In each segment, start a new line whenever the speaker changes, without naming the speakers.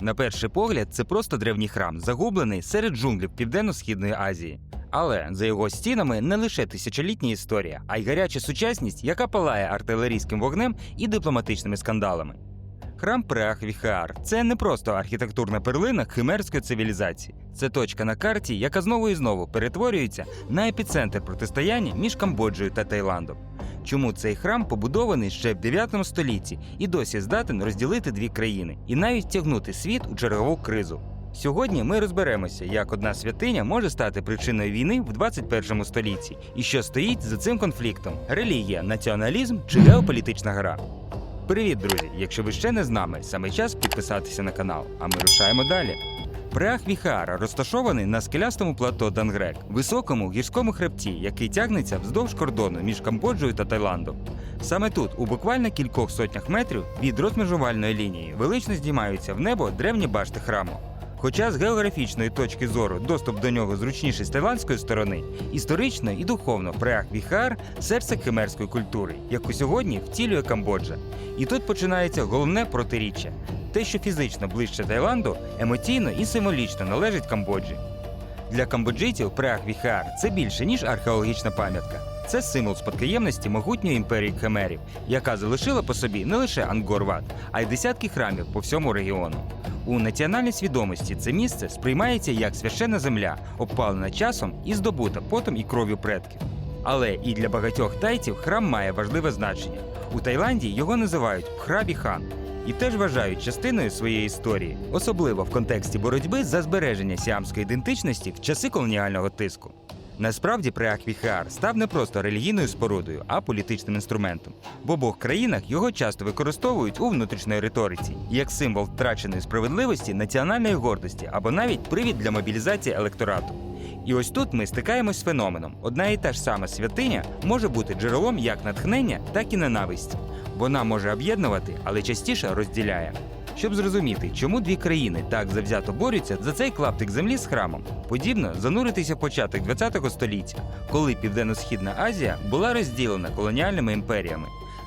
На перший погляд, це просто древній храм, загублений серед джунглів Південно-Східної Азії. Але за його стінами не лише тисячолітня історія, а й гаряча сучасність, яка палає артилерійським вогнем і дипломатичними скандалами. Храм Преах Віхеар це не просто архітектурна перлина химерської цивілізації. Це точка на карті, яка знову і знову перетворюється на епіцентр протистояння між Камбоджею та Таїландом. Чому цей храм побудований ще в 9 столітті і досі здатен розділити дві країни і навіть тягнути світ у чергову кризу? Сьогодні ми розберемося, як одна святиня може стати причиною війни в 21 столітті, і що стоїть за цим конфліктом: релігія, націоналізм чи геополітична гра. Привіт, друзі! Якщо ви ще не з нами, саме час підписатися на канал, а ми рушаємо далі. Преах Віхара розташований на скелястому плато Дангрек, високому гірському хребті, який тягнеться вздовж кордону між Камбоджею та Таїландом. Саме тут, у буквально кількох сотнях метрів від розмежувальної лінії, велично здіймаються в небо древні башти храму. Хоча з географічної точки зору доступ до нього зручніший з таїландської сторони, історично і духовно Преах Віхар серце химерської культури, яку сьогодні втілює Камбоджа. І тут починається головне протиріччя: те, що фізично ближче Таїланду, емоційно і символічно належить Камбоджі. Для камбоджийців Преах Віхар це більше ніж археологічна пам'ятка. Це символ спадкоємності могутньої імперії Хмерів, яка залишила по собі не лише Ангкор-Ват, а й десятки храмів по всьому регіону. У національній свідомості це місце сприймається як священна земля, обпалена часом і здобута потом і кров'ю предків. Але і для багатьох тайців храм має важливе значення. У Таїланді його називають Пхрабі-хан і теж вважають частиною своєї історії, особливо в контексті боротьби за збереження сіамської ідентичності в часи колоніального тиску. Насправді преаквіхар став не просто релігійною спорудою, а політичним інструментом. В обох країнах його часто використовують у внутрішньої риториці як символ втраченої справедливості, національної гордості або навіть привід для мобілізації електорату. І ось тут ми стикаємось з феноменом. Одна і та ж сама святиня може бути джерелом як натхнення, так і ненависті. Вона може об'єднувати, але частіше розділяє. Щоб зрозуміти, чому дві країни так завзято борються за цей клаптик землі з храмом, подібно зануритися в початок ХХ століття, коли Південно-Східна Азія була розділена колоніальними імперіями.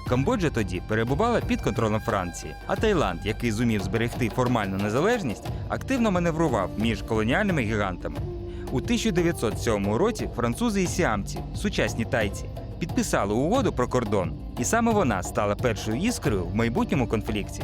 Камбоджа тоді перебувала під контролем Франції, а Таїланд, який зумів зберегти формальну незалежність, активно маневрував між колоніальними гігантами. У 1907 році французи і сіамці, сучасні тайці, підписали угоду про кордон, і саме вона стала першою іскрою в майбутньому конфлікті.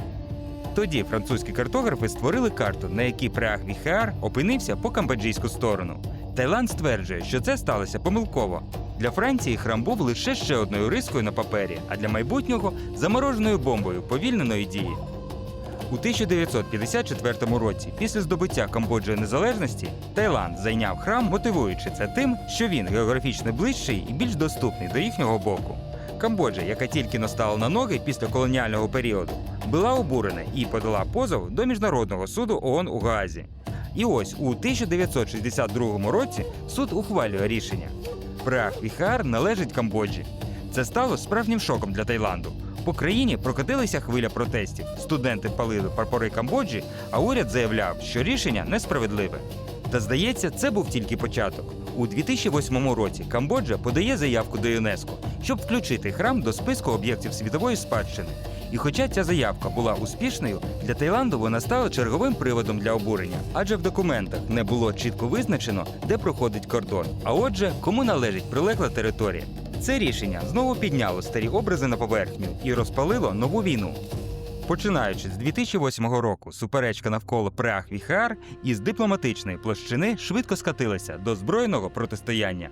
Тоді французькі картографи створили карту, на якій Преах Віхеар опинився по камбоджійську сторону. Таїланд стверджує, що це сталося помилково. Для Франції храм був лише ще одною рискою на папері, а для майбутнього замороженою бомбою повільненої дії. У 1954 році, після здобуття Камбоджої незалежності, Таїланд зайняв храм, мотивуючи це тим, що він географічно ближчий і більш доступний до їхнього боку. Камбоджа, яка тільки настала на ноги після колоніального періоду, була обурена і подала позов до міжнародного суду ООН у Гаазі. І ось у 1962 році суд ухвалює рішення. Преах Віхар належить Камбоджі. Це стало справжнім шоком для Таїланду. По країні прокотилася хвиля протестів. Студенти палили прапори Камбоджі, а уряд заявляв, що рішення несправедливе. Та здається, це був тільки початок. У 2008 році Камбоджа подає заявку до ЮНЕСКО, щоб включити храм до списку об'єктів світової спадщини. І хоча ця заявка була успішною, для Таїланду вона стала черговим приводом для обурення, адже в документах не було чітко визначено, де проходить кордон, а отже, кому належить прилегла територія. Це рішення знову підняло старі образи на поверхню і розпалило нову війну. Починаючи з 2008 року, суперечка навколо Преах Віхар із дипломатичної площини швидко скатилася до збройного протистояння.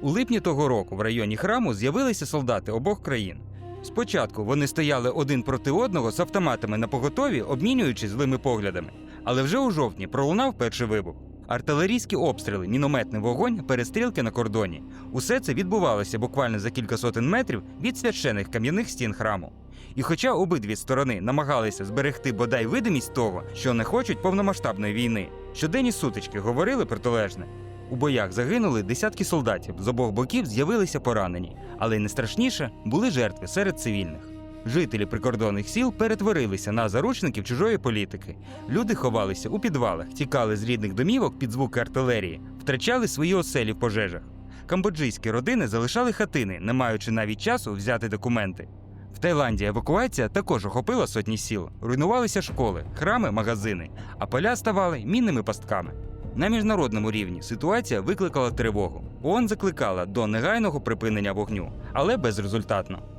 У липні того року в районі храму з'явилися солдати обох країн. Спочатку вони стояли один проти одного з автоматами на поготові, обмінюючись злими поглядами. Але вже у жовтні пролунав перший вибух. Артилерійські обстріли, мінометний вогонь, перестрілки на кордоні. Усе це відбувалося буквально за кілька сотень метрів від священих кам'яних стін храму. І хоча обидві сторони намагалися зберегти бодай видимість того, що не хочуть повномасштабної війни, щоденні сутички говорили протилежне. У боях загинули десятки солдатів, з обох боків з'явилися поранені, але найстрашніше були жертви серед цивільних. Жителі прикордонних сіл перетворилися на заручників чужої політики. Люди ховалися у підвалах, тікали з рідних домівок під звуки артилерії, втрачали свої оселі в пожежах. Камбоджийські родини залишали хатини, не маючи навіть часу взяти документи. В Таїланді евакуація також охопила сотні сіл. Руйнувалися школи, храми, магазини, а поля ставали мінними пастками. На міжнародному рівні ситуація викликала тривогу. ООН закликала до негайного припинення вогню, але безрезультатно.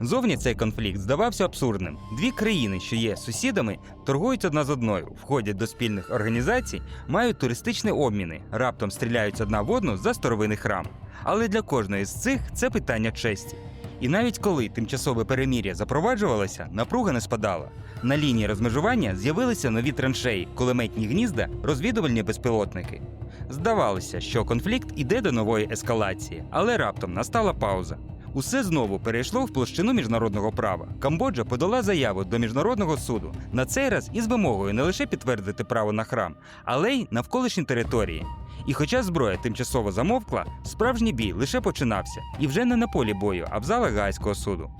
Зовні цей конфлікт здавався абсурдним. Дві країни, що є сусідами, торгують одна з одною, входять до спільних організацій, мають туристичні обміни, раптом стріляють одна в одну за старовинний храм. Але для кожної з цих це питання честі. І навіть коли тимчасове перемір'я запроваджувалося, напруга не спадала. На лінії розмежування з'явилися нові траншеї, кулеметні гнізда, розвідувальні безпілотники. Здавалося, що конфлікт іде до нової ескалації, але раптом настала пауза. Усе знову перейшло в площину міжнародного права. Камбоджа подала заяву до міжнародного суду на цей раз із вимогою не лише підтвердити право на храм, але й навколишні території. І хоча зброя тимчасово замовкла, справжній бій лише починався, і вже не на полі бою, а в залах Гаазького суду.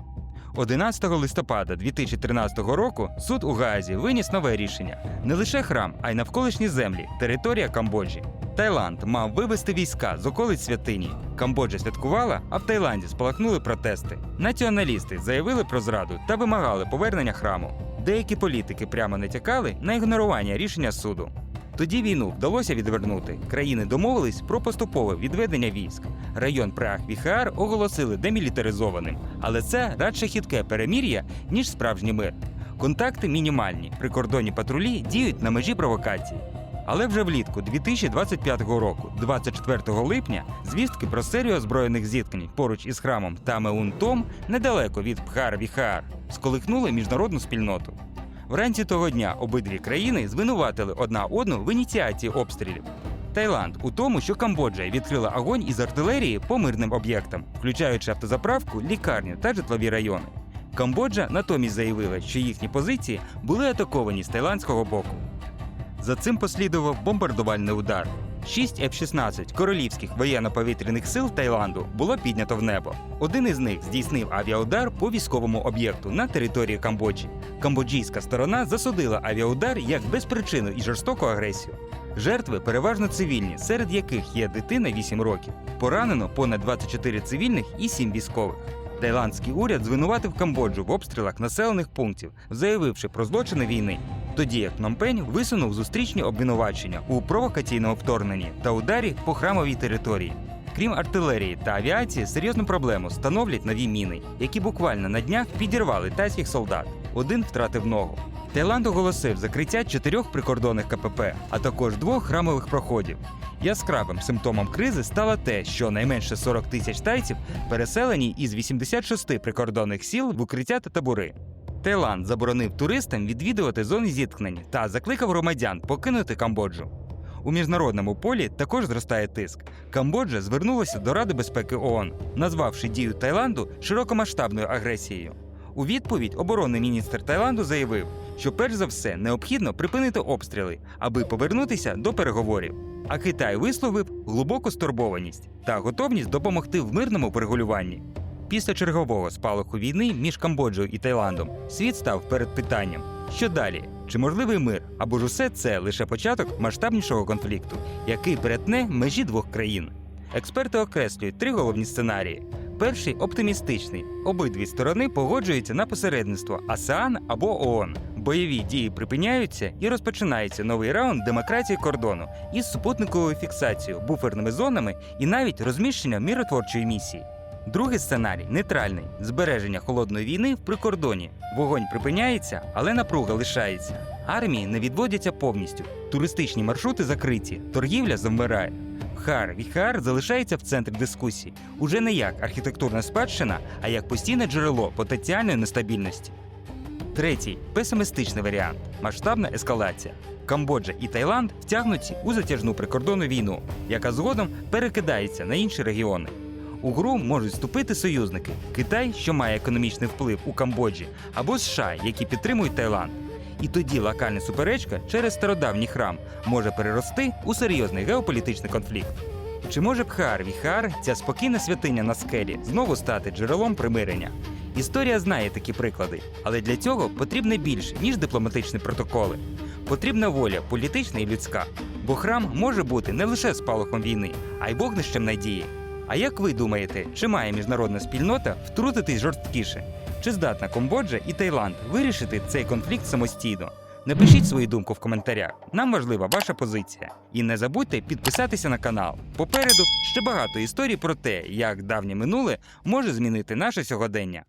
11 листопада 2013 року суд у Гаазі виніс нове рішення: не лише храм, а й навколишні землі, територія Камбоджі. Таїланд мав вивести війська з околиць святині. Камбоджа святкувала, а в Таїланді спалахнули протести. Націоналісти заявили про зраду та вимагали повернення храму. Деякі політики прямо натякали на ігнорування рішення суду. Тоді війну вдалося відвернути. Країни домовились про поступове відведення військ. Район Праг Віхар оголосили демілітаризованим, але це радше хитке перемір'я, ніж справжній мир. Контакти мінімальні. Прикордонні патрулі діють на межі провокації. Але вже влітку 2025 року, 24 липня, звістки про серію озброєних зіткнень поруч із храмом Тамеун-Том недалеко від Пхар-Віхар сколихнули міжнародну спільноту. Вранці того дня обидві країни звинуватили одна одну в ініціації обстрілів. Таїланд у тому, що Камбоджа відкрила огонь із артилерії по мирним об'єктам, включаючи автозаправку, лікарню та житлові райони. Камбоджа натомість заявила, що їхні позиції були атаковані з таїландського боку. За цим послідував бомбардувальний удар. Шість F-16 королівських воєнно-повітряних сил Таїланду було піднято в небо. Один із них здійснив авіаудар по військовому об'єкту на території Камбоджі. Камбоджійська сторона засудила авіаудар як безпричинну і жорстоку агресію. Жертви переважно цивільні, серед яких є дитина 8 років. Поранено понад 24 цивільних і 7 військових. Таїландський уряд звинуватив Камбоджу в обстрілах населених пунктів, заявивши про злочини війни. Тоді як Пномпень висунув зустрічні обвинувачення у провокаційному вторгненні та ударі по храмовій території. Крім артилерії та авіації, серйозну проблему становлять нові міни, які буквально на днях підірвали тайських солдат. Один втратив ногу. Таїланд оголосив закриття чотирьох прикордонних КПП, а також двох храмових проходів. Яскравим симптомом кризи стало те, що найменше 40 тисяч тайців переселені із 86 прикордонних сіл в укриття та табори. Таїланд заборонив туристам відвідувати зони зіткнень та закликав громадян покинути Камбоджу. У міжнародному полі також зростає тиск. Камбоджа звернулася до Ради безпеки ООН, назвавши дію Таїланду широкомасштабною агресією. У відповідь оборонний міністр Таїланду заявив, що перш за все необхідно припинити обстріли, аби повернутися до переговорів. А Китай висловив глибоку стурбованість та готовність допомогти в мирному врегулюванні. Після чергового спалаху війни між Камбоджею і Таїландом світ став перед питанням: що далі? Чи можливий мир? Або ж усе це лише початок масштабнішого конфлікту, який перетне межі двох країн? Експерти окреслюють три головні сценарії. Перший оптимістичний. Обидві сторони погоджуються на посередництво АСЕАН або ООН. Бойові дії припиняються і розпочинається новий раунд демократії кордону із супутниковою фіксацією, буферними зонами і навіть розміщенням міротворчої місії. Другий сценарій нейтральний збереження холодної війни в прикордоні. Вогонь припиняється, але напруга лишається. Армії не відводяться повністю. Туристичні маршрути закриті, торгівля завмирає. Хар Віхар залишається в центрі дискусії уже не як архітектурна спадщина, а як постійне джерело потенціальної нестабільності. Третій песимістичний варіант масштабна ескалація. Камбоджа і Таїланд втягнуті у затяжну прикордонну війну, яка згодом перекидається на інші регіони. У гру можуть вступити союзники Китай, що має економічний вплив у Камбоджі, або США, які підтримують Таїланд. І тоді локальна суперечка через стародавній храм може перерости у серйозний геополітичний конфлікт. Чи може Бхар Віхар, ця спокійна святиня на скелі, знову стати джерелом примирення? Історія знає такі приклади, але для цього потрібне більше, ніж дипломатичні протоколи. Потрібна воля політична і людська, бо храм може бути не лише спалахом війни, а й вогнищем надії. А як ви думаєте, чи має міжнародна спільнота втрутитись жорсткіше? Чи здатна Камбоджа і Таїланд вирішити цей конфлікт самостійно? Напишіть свою думку в коментарях. Нам важлива ваша позиція. І не забудьте підписатися на канал. Попереду ще багато історій про те, як давнє минуле може змінити наше сьогодення.